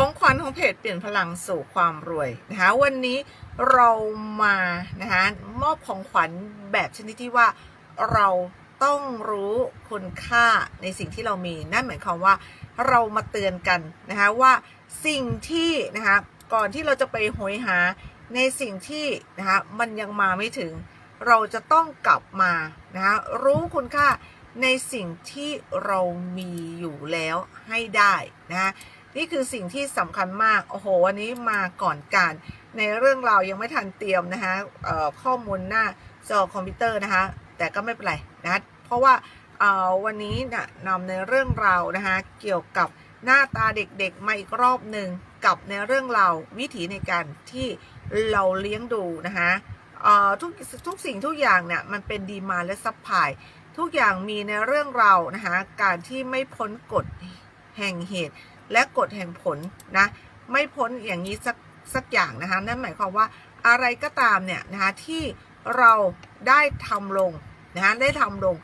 ของขวัญของเพจเปลี่ยนพลังสู่ความรวยนะคะวันนี้เรามานะคะมอบของขวัญแบบชนิดที่ว่าเราต้องรู้คุณค่าในสิ่งที่เรามีนั่นหมายความว่าเรามาเตือนกันนะคะว่าสิ่งที่นะคะก่อนที่เราจะไปโหยหาในสิ่งที่นะคะมันยังมาไม่ถึง เราจะต้องกลับมานะคะรู้คุณค่าในสิ่งที่เรามีอยู่แล้วให้ได้นะคะ นี่คือสิ่งที่สำคัญมาก โอ้โห วันนี้มาก่อนการ ในเรื่องราวยังไม่ทันเตรียมนะคะข้อมูลหน้าจอคอมพิวเตอร์นะคะ แต่ก็ไม่เป็นไรนะะเพราะว่าวันนี้นะนำในเรื่องราวนะคะเกี่ยวกับหน้าตาเด็กๆมาอีกรอบหนึ่งกับในเรื่องราววิถีในการที่เราเลี้ยงดูนะคะทุกทุกสิ่งทุกอย่างเนี่ยมันเป็นดีมาและซัพพลายทุกอย่างมีในเรื่องราวนะคะการที่ไม่พ้นกฎแห่งเหตุ และกฎแห่งผลนะไม่พ้นอย่างนี้สักสักอย่างนะคะนั่นหมายความว่าอะไรก็ตามเนี่ยนะคะที่เราได้ทำลงนะคะได้ทำลง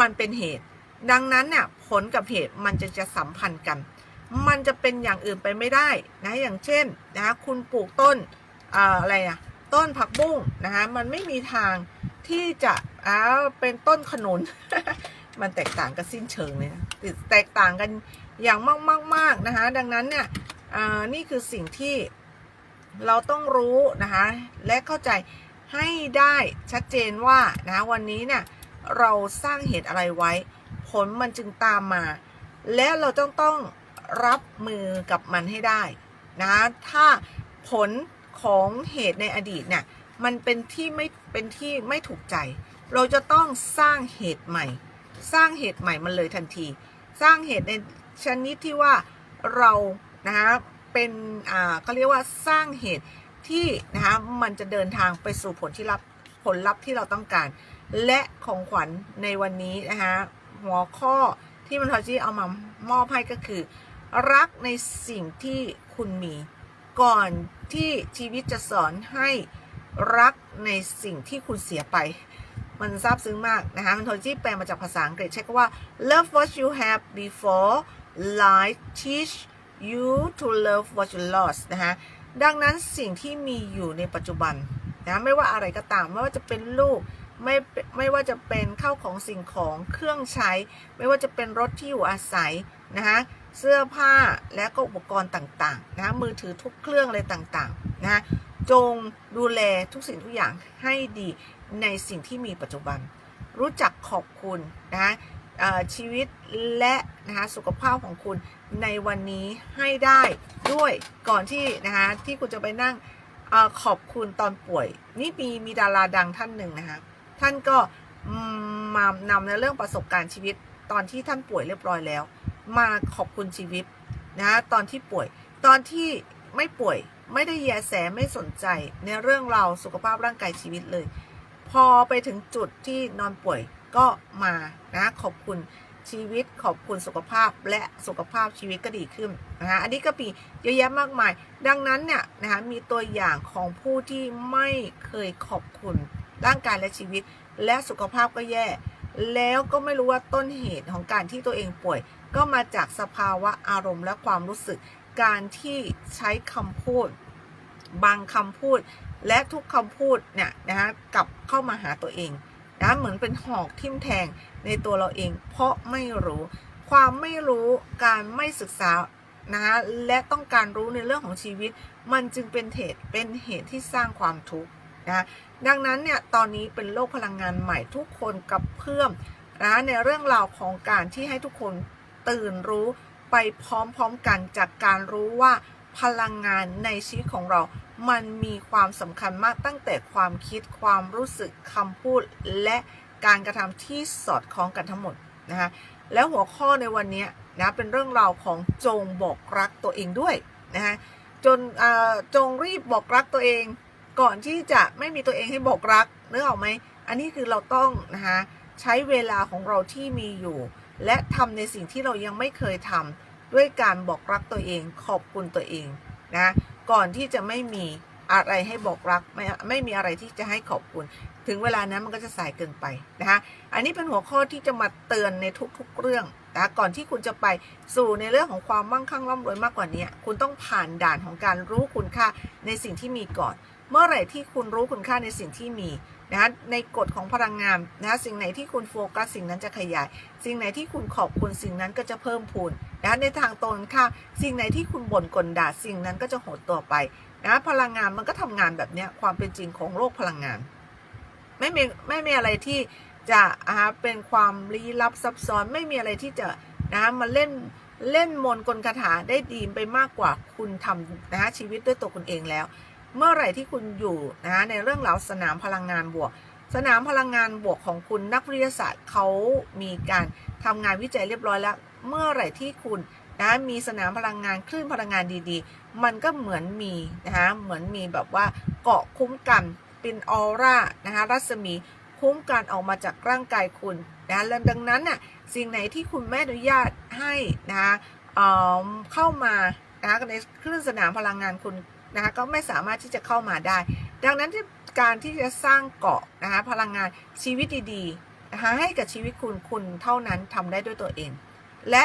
มันเป็นเหตุ ดังนั้นเนี่ยผลกับเหตุมันจะจะสัมพันธ์กัน มันจะเป็นอย่างอื่นไปไม่ได้นะอย่างเช่นนะคะคุณปลูกต้นออะไรอะต้นผักบุ้งนะคะมันไม่มีทางที่จะอ่าเป็นต้นขนุน มันแตกต่างกันสิ้นเชิงเลยนะแตกต่างกัน อย่างมากมากนะคะดังนั้นเนี่ยนี่คือสิ่งที่เราต้องรู้นะคะและเข้าใจให้ได้ชัดเจนว่านะวันนี้เนี่ยเราสร้างเหตุอะไรไว้ ผลมันจึงตามมา และเราต้องต้องรับมือกับมันให้ได้นะถ้าผลของเหตุในอดีตเนี่ยมันเป็นที่ไม่เป็นที่ไม่ถูกใจ เราจะต้องสร้างเหตุใหม่ สร้างเหตุใหม่มันเลยทันที สร้างเหตุใน ชนิดที่ว่าเรานะคะเป็นอ่าเขาเรียกว่าสร้างเหตุที่นะคะมันจะเดินทางไปสู่ผลที่รับผลลัพธ์ที่เราต้องการ และของขวัญในวันนี้นะคะหัวข้อที่มันทอจี้เอามามอบให้ก็คือ รักในสิ่งที่คุณมี ก่อนที่ชีวิตจะสอนให้รักในสิ่งที่คุณเสียไป มันซาบซึ้งมากนะคะมันทรจี้แปลมาจากภาษาอังกฤษใช้คำว่า love what you have before life teach you to love what you lost นะคะดังนั้นสิ่งที่มีอยู่ในปัจจุบันนะไม่ว่าอะไรก็ตามไม่ว่าจะเป็นลูกไม่ไม่ว่าจะเป็นข้าวของสิ่งของเครื่องใช้ ไม่ว่าจะเป็นรถที่อยู่อาศัยนะคะเสื้อผ้าและก็อุปกรณ์ต่างๆนะมือถือทุกเครื่องอะไรต่างๆนะจงดูแลทุกสิ่งทุกอย่างให้ดีในสิ่งที่มีปัจจุบัน รู้จักขอบคุณนะะ ชีวิตและนะคะสุขภาพของคุณในวันนี้ให้ได้ด้วยก่อนที่นะคะที่คุณจะไปนั่งอขอบคุณตอนป่วย นี่มีมีดาราดังท่านหนึ่งนะคะท่านก็มานำในเรื่องประสบการณ์ชีวิตตอนที่ท่านป่วยเรียบร้อยแล้ว มาขอบคุณชีวิตนะตอนที่ป่วย ตอนที่ไม่ป่วยไม่ได้แยแสไม่สนใจในเรื่องเราสุขภาพร่างกายชีวิตเลย พอไปถึงจุดที่นอนป่วย ก็มานะขอบคุณชีวิตขอบคุณสุขภาพและสุขภาพชีวิตก็ดีขึ้นนะคะอันนี้ก็มีเยอะแยะมากมาย ดังนั้นเนี่ยนะคะมีตัวอย่างของผู้ที่ไม่เคยขอบคุณร่างกายและชีวิต และสุขภาพก็แย่ แล้วก็ไม่รู้ว่าต้นเหตุของการที่ตัวเองป่วย ก็มาจากสภาวะอารมณ์และความรู้สึก การที่ใช้คำพูด บางคำพูด และทุกคำพูดเนี่ยนะคะกลับเข้ามาหาตัวเอง นะเหมือนเป็นหอกทิ่มแทงในตัวเราเอง เพราะไม่รู้ ความไม่รู้การไม่ศึกษานะคะและต้องการรู้ในเรื่องของชีวิต มันจึงเป็นเหตุเป็นเหตุที่สร้างความทุกข์นะดังนั้นเนี่ยตอนนี้เป็นโลกพลังงานใหม่ทุกคนกับเพื่อมนะในเรื่องราวของการที่ให้ทุกคนตื่นรู้ไปพร้อมๆกันจากการรู้ว่าพลังงานในชีวิตของเรา มันมีความสำคัญมากตั้งแต่ความคิดความรู้สึกคำพูดและการกระทำที่สอดคล้องกันทั้งหมดนะคะแล้วหัวข้อในวันนี้นะเป็นเรื่องราวของจงบอกรักตัวเองด้วยนะคะจนจงรีบบอกรักตัวเอง ก่อนที่จะไม่มีตัวเองให้บอกรักนึกออกไหมอันนี้คือเราต้องนะคะใช้เวลาของเราที่มีอยู่ และทำในสิ่งที่เรายังไม่เคยทำด้วยการบอกรักตัวเองขอบคุณตัวเองนะ ก่อนที่จะไม่มีอะไรให้บอกรักไม่ไม่มีอะไรที่จะให้ขอบคุณ ถึงเวลานั้นมันก็จะสายเกินไปนะคะอันนี้เป็นหัวข้อที่จะมาเตือนในทุกๆเรื่องนะก่อนที่คุณจะไปสู่ในเรื่องของความมั่งคั่งร่ำรวยมากกว่านี้ คุณต้องผ่านด่านของการรู้คุณค่าในสิ่งที่มีก่อน เมื่อไหร่ที่คุณรู้คุณค่าในสิ่งที่มีนะคะในกฎของพลังงานนะคะสิ่งไหนที่คุณโฟกัสสิ่งนั้นจะขยาย สิ่งไหนที่คุณขอบคุณสิ่งนั้นก็จะเพิ่มพูน นะในทางตรงข้ามสิ่งไหนที่คุณบ่นกลด่าสิ่งนั้นก็จะหดตัวไปนะพลังงานมันก็ทำงานแบบเนี้ยความเป็นจริงของโลกพลังงาน ไม่มีไม่มีอะไรที่จะอ่าเป็นความลี้ลับซับซ้อนไม่มีอะไรที่จะนะมาเล่นเล่นมนกลคาถาได้ดีไปมากกว่าคุณทำนะชีวิตด้วยตัวคุณเองแล้ว เมื่อไหร่ที่คุณอยู่นะในเรื่องราวสนามพลังงานบวก สนามพลังงานบวกของคุณนักวิทยาศาสตร์เขามีการทำงานวิจัยเรียบร้อยแล้ว เมื่อไหร่ที่คุณนะมีสนามพลังงานคลื่นพลังงานดีๆ มันก็เหมือนมีนะคะเหมือนมีแบบว่าเกาะคุ้มกันเป็นออร่านะคะรัศมีคุ้มกันออกมาจากร่างกายคุณนะและดังนั้นน่ะสิ่งไหนที่คุณไม่อนุญาตให้นะคะเเข้ามานะะในคลื่นสนามพลังงานคุณนะคะก็ไม่สามารถที่จะเข้ามาได้ ดังนั้นที่การที่จะสร้างเกาะนะคะพลังงานชีวิตดีๆนะคะให้กับชีวิตคุณคุณเท่านั้นทำได้ด้วยตัวเอง และ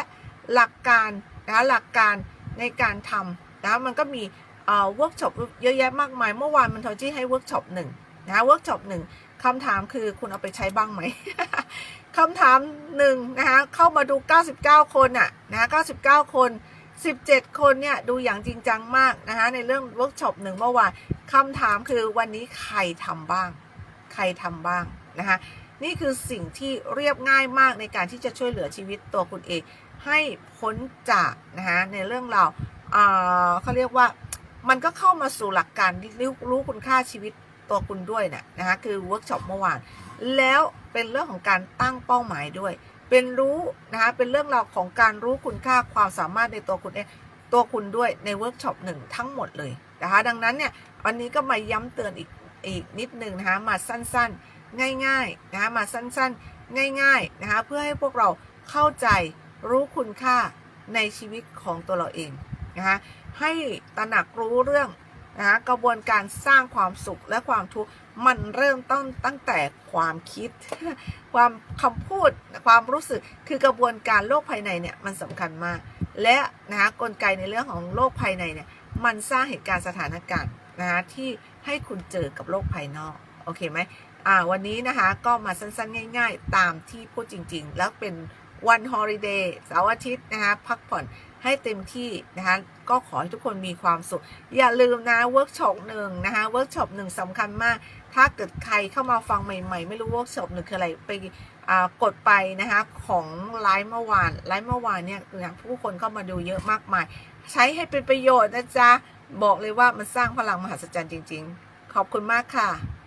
หลักการนะคะหลักการในการทำนะมันก็มีเวิร์กช็อปเยอะแยะมากมาย เมื่อวานมันทอจี้ให้เวิร์กช็อปหนึ่งนะเวิร์กช็อปหนึ่งคำถามคือคุณเอาไปใช้บ้างไหมคำถามหนึ่งนะคะเข้ามาดู 99 คนอะนะคะ99 คน 17 คนเนี่ยดูอย่างจริงจังมากนะคะในเรื่องเวิร์กช็อปหนึ่งเมื่อวานคำถามคือวันนี้ใครทำบ้าง ใครทำบ้างนะคะ นี่คือสิ่งที่เรียบง่ายมากในการที่จะช่วยเหลือชีวิตตัวคุณเอง ให้พ้นจากนะคะในเรื่องเราวอ่าเขาเรียกว่ามันก็เข้ามาสู่หลักการรู้รู้คุณค่าชีวิตตัวคุณด้วยนะนะคะคือเวิร์กช็อปเมื่อวาน แล้วเป็นเรื่องของการตั้งเป้าหมายด้วย เป็นรู้นะคะเป็นเรื่องราวของการรู้คุณค่าความสามารถในตัวคุณเองตัวคุณด้วยในเวิร์กช็อปหนึ่งทั้งหมดเลยนะคะดังนั้นเนี่ยวันนี้ก็มาย้ำเตือนอีกอีกนิดนึงนะคะมาสั้นๆ ง่ายๆนะคะมาสั้นๆ ง่ายๆนะคะเพื่อให้พวกเราเข้าใจรู้คุณค่าในชีวิตของตัวเราเองนะคะให้ตระหนักรู้เรื่องนะคะกระบวนการสร้างความสุขและความทุกข์มันเริ่มต้นตั้งแต่ความคิด ความคำพูดความรู้สึกคือกระบวนการโลกภายในเนี่ยมันสำคัญมาก และนะคะกลไกในเรื่องของโลกภายในเนี่ยมันสร้างเหตุการณ์สถานการณ์นะคะที่ให้คุณเจอกับโลกภายนอก อเคไหมอ่าวันนี้นะคะก็มาสั้นๆ ง่าย ๆ ตามที่พูดจริง ๆ แล้วเป็นวันฮอลิเดย์เสาร์อาทิตย์นะคะพักผ่อนให้เต็มที่นะคะก็ขอให้ทุกคนมีความสุข อย่าลืมนะเวิร์กช็อปหนึ่งนะคะเวิร์กช็อปหนึ่งสำคัญมาก ถ้าเกิดใครเข้ามาฟังใหม่ ๆ ไม่รู้เวิร์กช็อปหนึ่งคืออะไรไปอ่ากดไปนะคะของไลฟ์เมื่อวานไลฟ์เมื่อวานเนี่ยผู้คนเข้ามาดูเยอะมากมาย ใช้ให้เป็นประโยชน์นะจ๊ะ บอกเลยว่ามันสร้างพลังมหัศจรรย์จริง ๆ ขอบคุณมากค่ะ